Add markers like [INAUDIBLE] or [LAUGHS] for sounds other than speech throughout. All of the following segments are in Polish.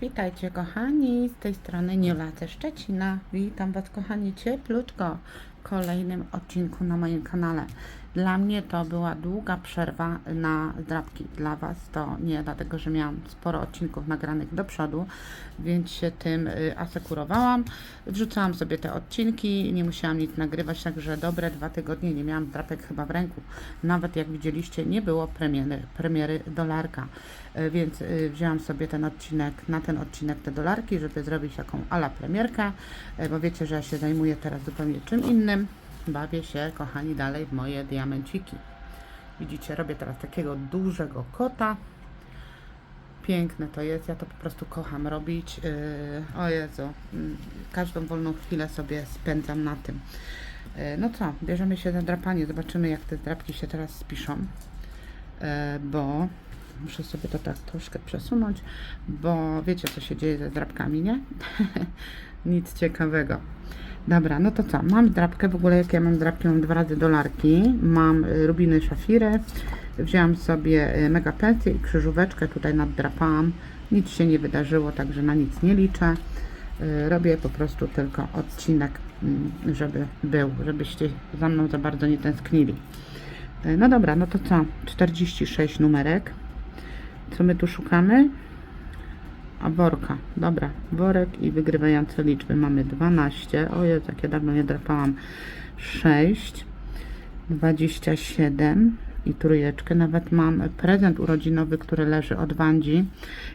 Witajcie kochani, z tej strony Niola ze Szczecina. Witam Was kochani cieplutko w kolejnym odcinku na moim kanale. Dla mnie to była długa przerwa na zdrabki. Dla Was to nie, dlatego że miałam sporo odcinków nagranych do przodu, więc się tym y, asekurowałam. Wrzucałam sobie te odcinki, nie musiałam nic nagrywać, także dobre dwa tygodnie nie miałam drapek chyba w ręku. Nawet jak widzieliście, nie było premiery, premiery dolarka, Y, więc y, wzięłam sobie ten odcinek, na ten odcinek te dolarki, żeby zrobić taką ala premierkę, bo wiecie, że ja się zajmuję teraz zupełnie czym innym. Bawię się, kochani, dalej w moje diamenciki. Widzicie, robię teraz takiego dużego kota. Piękne to jest, ja to po prostu kocham robić. Yy, o Jezu, yy, każdą wolną chwilę sobie spędzam na tym. Yy, no co, bierzemy się za drapanie, zobaczymy jak te drapki się teraz spiszą, yy, bo muszę sobie to tak troszkę przesunąć, bo wiecie co się dzieje ze drapkami, nie? [LAUGHS] Nic ciekawego. Dobra, no to co? Mam drapkę, w ogóle jak ja mam drapkę, mam dwa razy dolarki, mam y, rubiny szafiry, wzięłam sobie y, mega pensję i krzyżóweczkę, tutaj naddrapałam, nic się nie wydarzyło, także na nic nie liczę. Y, Robię po prostu tylko odcinek, mm, żeby był, żebyście za mną za bardzo nie tęsknili. No dobra, no to co? 46 numerek. Co my tu szukamy? A worka, dobra, worek i wygrywające liczby. Mamy 12, o Jezu, jak ja dawno nie drapałam, 6, 27 i trójeczkę, nawet mam prezent urodzinowy, który leży od Wandzi,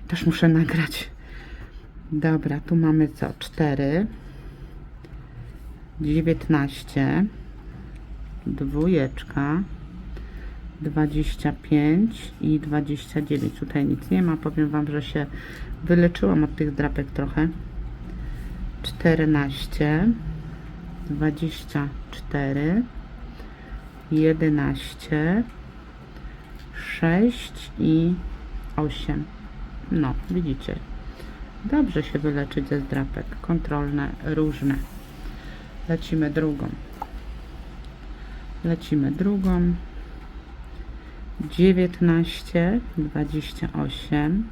też muszę nagrać. Dobra, tu mamy co, 4, 19, dwójeczka, 25 i 29. Tutaj nic nie ma. Powiem Wam, że się wyleczyłam od tych drapek trochę. 14, 24, 11, 6 i 8. No, widzicie. Dobrze się wyleczyć ze zdrapek. Kontrolne, różne. Lecimy drugą. Lecimy drugą. 19, 28,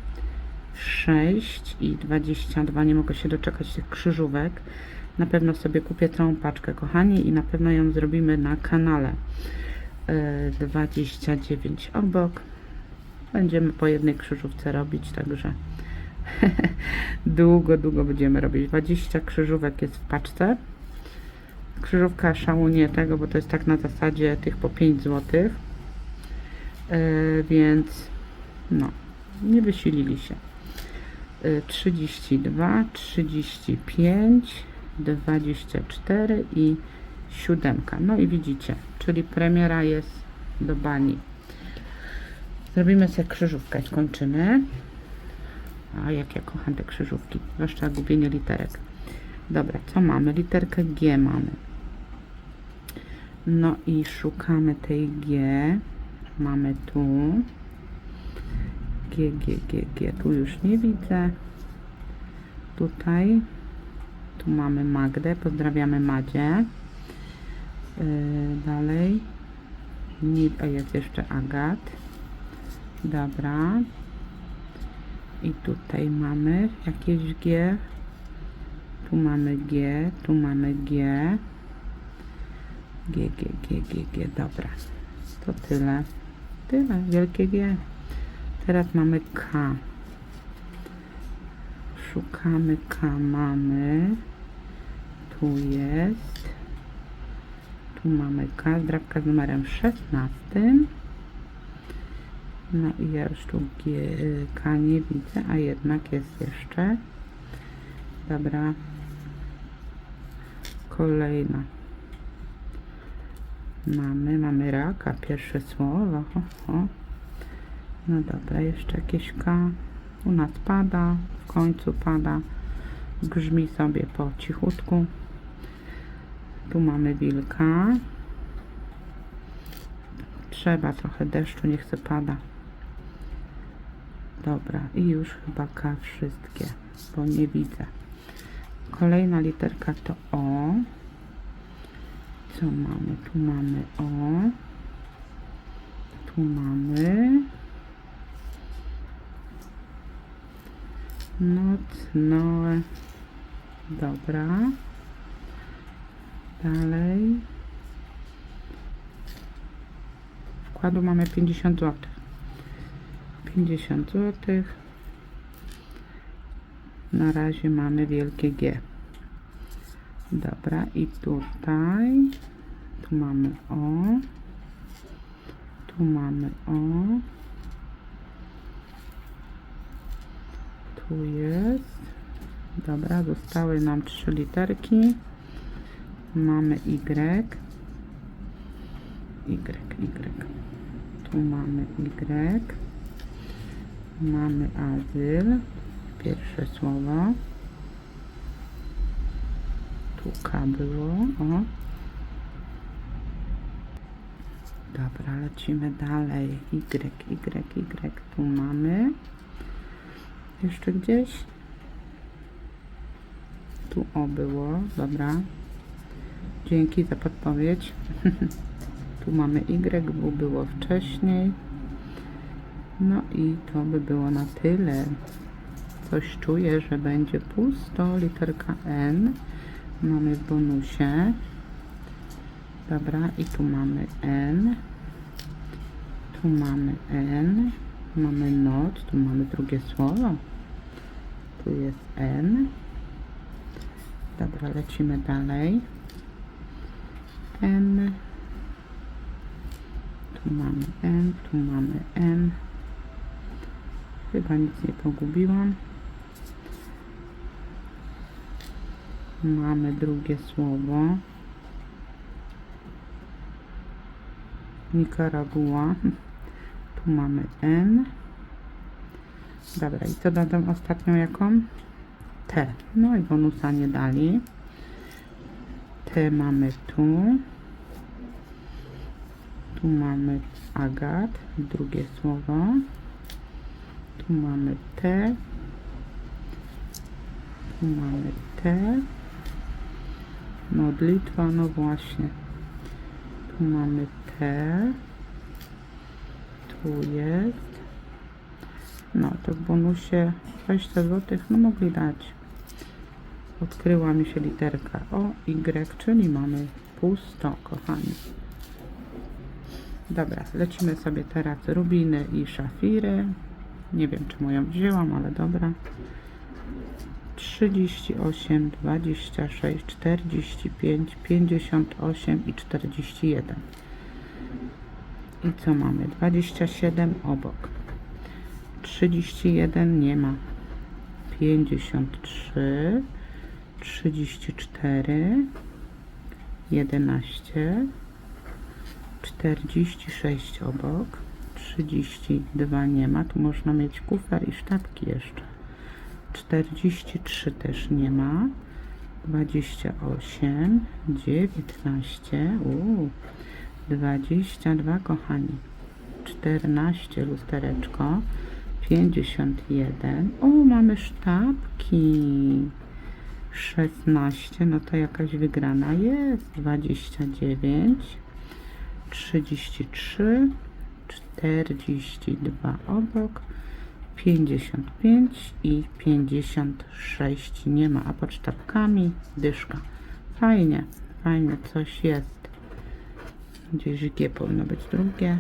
6 i 22. Nie mogę się doczekać tych krzyżówek. Na pewno sobie kupię całą paczkę, kochani, i na pewno ją zrobimy na kanale. E, 29 obok. Będziemy po jednej krzyżówce robić, także [LAUGHS] długo, długo będziemy robić. 20 krzyżówek jest w paczce. Krzyżówka szału nie tego, bo to jest tak na zasadzie tych po 5 złotych. E, więc no, nie wysilili się. E, 32, 35, 24 i siódemka. No i widzicie, czyli premiera jest do bani. Zrobimy sobie krzyżówkę, skończymy. A jak ja kocham te krzyżówki, zwłaszcza gubienie literek. Dobra, co mamy? Literkę G mamy. No i szukamy tej G mamy tu G, G, G, G, tu już nie widzę. Tutaj. Tu mamy Magdę, pozdrawiamy Madzie. Yy, dalej. Nie, a jest jeszcze Agat. Dobra. I tutaj mamy jakieś G. Tu mamy G, tu mamy G. G, G, G, G, G, dobra. To tyle. Tyle, wielkie G. Teraz mamy K. Szukamy K, mamy. Tu jest. Tu mamy K, zdrabka z numerem 16. No i ja już tu K nie widzę, a jednak jest jeszcze. Dobra. Kolejna. Mamy, mamy raka, pierwsze słowo. Ho, ho. No dobra, jeszcze jakieś K. U nas pada, w końcu pada. Grzmi sobie po cichutku. Tu mamy wilka. Trzeba trochę deszczu, nie chce pada. Dobra, i już chyba K wszystkie, bo nie widzę. Kolejna literka to O co mamy? Tu mamy O. Tu mamy. Noc, Noe. Dobra. Dalej. Wkładu mamy 50 zł. 50 zł. Na razie mamy wielkie G. Dobra, i tutaj tu mamy O. Tu mamy O. Tu jest. Dobra, zostały nam trzy literki. Mamy Y. Y, Y. Tu mamy Y. Mamy azyl. Pierwsze słowo. Tu K było. O. Dobra, lecimy dalej. Y, Y, Y. Tu mamy. Jeszcze gdzieś. Tu O było. Dobra. Dzięki za podpowiedź. [LAUGHS] tu mamy Y, bo było wcześniej. No i to by było na tyle. Coś czuję, że będzie pusto. Literka N. Mamy w bonusie. Dobra, i tu mamy N. Tu mamy N. Mamy not. Tu mamy drugie słowo. Tu jest N. Dobra, lecimy dalej. N. Tu mamy N, tu mamy N. Chyba nic nie pogubiłam. Mamy drugie słowo. Nikaragua. Tu mamy N. Dobra, i co dodam ostatnią jaką? T. No i bonusa nie dali. T mamy tu. Tu mamy agat, drugie słowo. Tu mamy T. Tu mamy T. Modlitwa, no właśnie. Tu mamy T. Tu jest. No to w bonusie 20 zł, no mogli dać. Odkryła mi się literka O, Y, czyli mamy pusto, kochani. Dobra, lecimy sobie teraz rubiny i szafiry. Nie wiem, czemu ją wzięłam, ale dobra. 38, 26, 45, 58 i 41. I co mamy? 27 obok. 31 nie ma. 53, 34, 11, 46 obok, 32 nie ma, tu można mieć kufer i sztabki jeszcze. 43 też nie ma, 28, 19, uuu, 22 kochani, 14 lustereczko, 51, o mamy sztabki, 16, no to jakaś wygrana jest, 29, 33, 42 obok, 55 i 56 nie ma, a pod sztabkami dyszka. Fajnie, fajnie, coś jest. Gdzieś G powinno być drugie.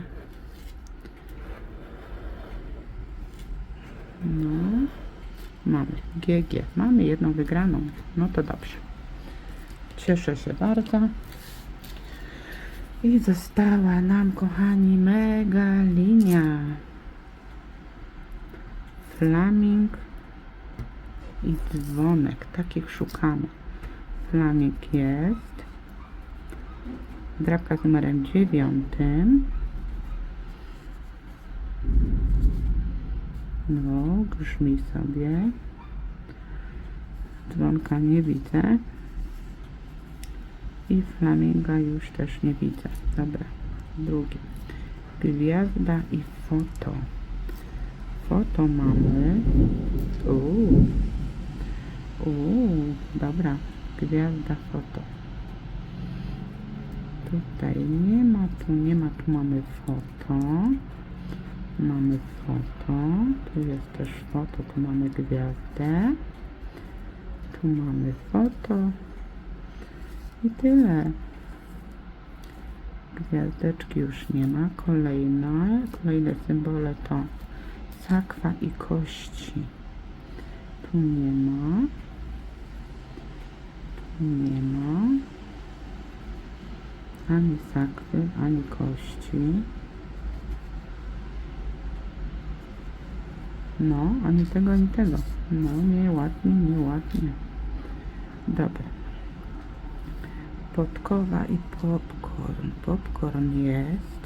No, mamy GG, mamy jedną wygraną. No to dobrze. Cieszę się bardzo. I została nam, kochani, mega linia. Flaming i dzwonek. Takich szukamy. Flaming jest. Drapka z numerem dziewiątym. No, grzmi sobie. Dzwonka nie widzę. I flaminga już też nie widzę. Dobra, drugie. Gwiazda i foto. Foto mamy. Uuu. Uuu, dobra. Gwiazda foto. Tutaj nie ma, tu nie ma, tu mamy foto. Mamy foto. Tu jest też foto. Tu mamy gwiazdę. Tu mamy foto. I tyle. Gwiazdeczki już nie ma. Kolejne, kolejne symbole to sakwa i kości. Tu nie ma. Tu nie. Ani sakwy, ani kości. No, ani tego, ani tego. No, nieładnie, nieładnie. Dobra. Podkowa i popcorn. Popcorn jest.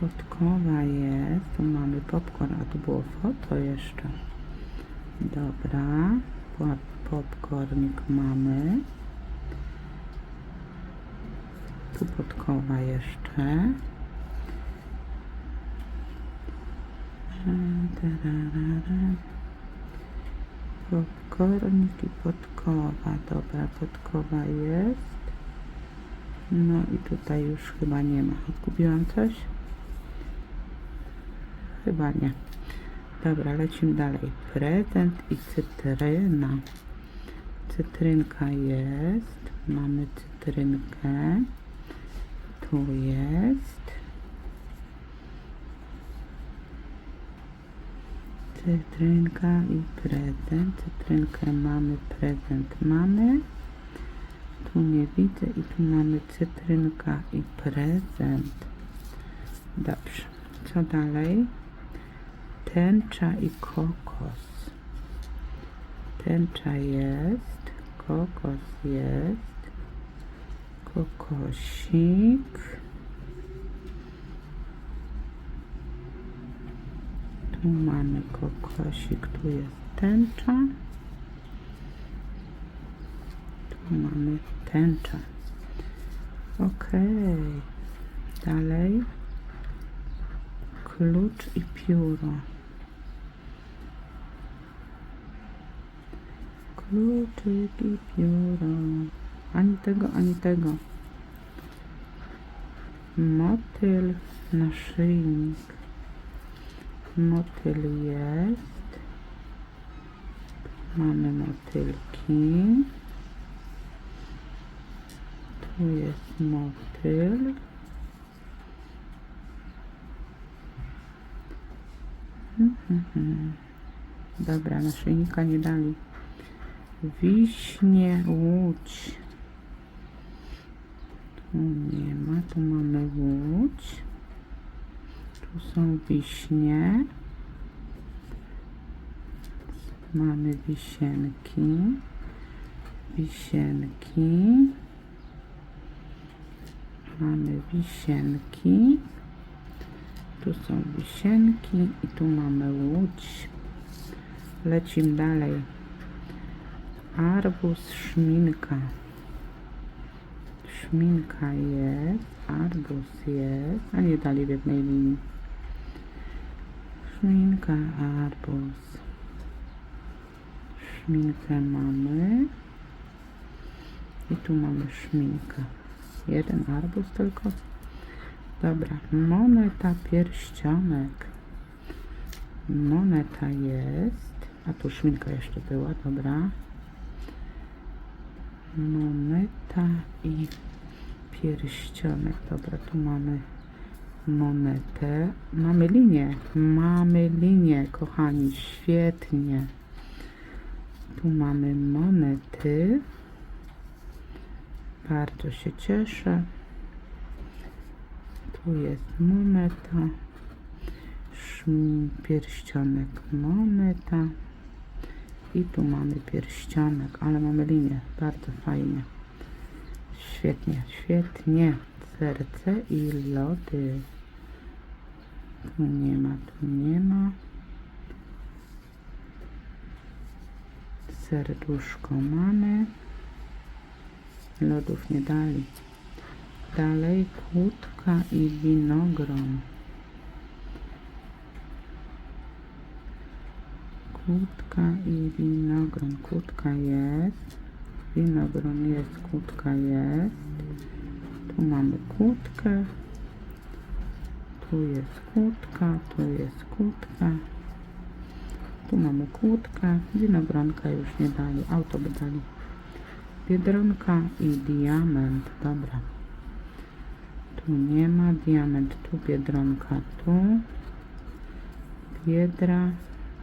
Podkowa jest. Tu mamy popcorn, a tu było foto jeszcze. Dobra. Po- Popcornik mamy. Tu podkowa jeszcze. E, tararara. Popcornik i podkowa. Dobra, podkowa jest. No i tutaj już chyba nie ma. Odkupiłam coś? Chyba nie. Dobra, lecimy dalej. Prezent i cytryna. Cytrynka jest. Mamy cytrynkę. Tu jest. Cytrynka i prezent. Cytrynkę mamy, prezent mamy. Tu nie widzę i tu mamy cytrynka i prezent. Dobrze. Co dalej? Tęcza i kokos. Tęcza jest. Kokos jest. Kokosik. Tu mamy kokosik, tu jest tęcza. Tu mamy tęcza. Ok. Dalej. Klucz i pióro. Kluczyk i pióro. Tego, ani tego. Motyl, naszyjnik. Motyl jest. Mamy motylki. Tu jest motyl. Dobra, naszyjnika nie dali. Wiśnie, łódź. Nie ma, tu mamy łódź. Tu są wiśnie. Mamy wisienki. Wisienki. Mamy wisienki. Tu są wisienki i tu mamy łódź. Lecimy dalej. Arbuz, szminka. Szminka jest, arbuz jest, a nie dali w jednej linii. Szminka, arbuz. Szminkę mamy. I tu mamy szminkę. Jeden arbuz tylko. Dobra, moneta, pierścionek. Moneta jest. A tu szminka jeszcze była, dobra. Moneta i pierścionek. Dobra, tu mamy monetę. Mamy linię. Mamy linię, kochani. Świetnie. Tu mamy monety. Bardzo się cieszę. Tu jest moneta. Pierścionek moneta. I tu mamy pierścionek, ale mamy linię. Bardzo fajnie. Świetnie, świetnie. Serce i lody. Tu nie ma, tu nie ma. Serduszko mamy. Lodów nie dali. Dalej kłódka i winogron. Kłódka i winogron. Kłódka jest. Winogron jest, kłódka jest. Tu mamy kłódkę. Tu jest kłódka, tu jest kłódka. Tu mamy kłódkę, winogronka już nie dali, auto by dali. Biedronka i diament, dobra. Tu nie ma diament, tu biedronka, tu. Biedra,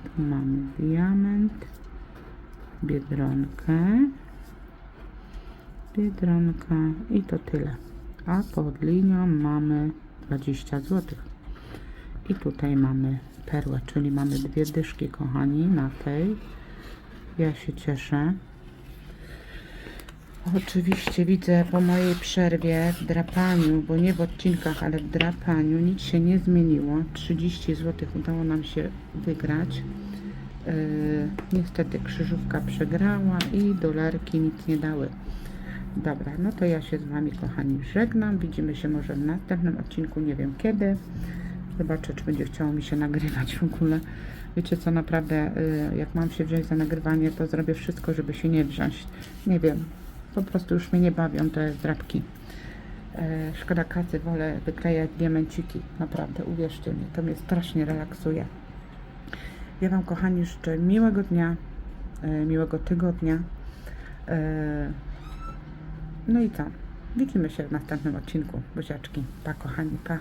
tu mamy diament, biedronkę, biedronka i to tyle. A pod linią mamy 20 zł. I tutaj mamy perłę, czyli mamy dwie dyszki, kochani, na tej. Ja się cieszę. Oczywiście widzę po mojej przerwie w drapaniu, bo nie w odcinkach, ale w drapaniu nic się nie zmieniło. 30 zł udało nam się wygrać. Yy, niestety krzyżówka przegrała i dolarki nic nie dały. Dobra, no to ja się z Wami, kochani, żegnam. Widzimy się może w następnym odcinku, nie wiem kiedy. Zobaczę, czy będzie chciało mi się nagrywać w ogóle. Wiecie co, naprawdę, y, jak mam się wziąć za nagrywanie, to zrobię wszystko, żeby się nie wziąć. Nie wiem, po prostu już mnie nie bawią te zdrabki. E, szkoda kasy, wolę wyklejać diamenciki. Naprawdę, uwierzcie mi, to mnie strasznie relaksuje. Ja Wam, kochani, życzę miłego dnia, e, miłego tygodnia. No i co? Widzimy się w następnym odcinku. Buziaczki. Pa, kochani, pa.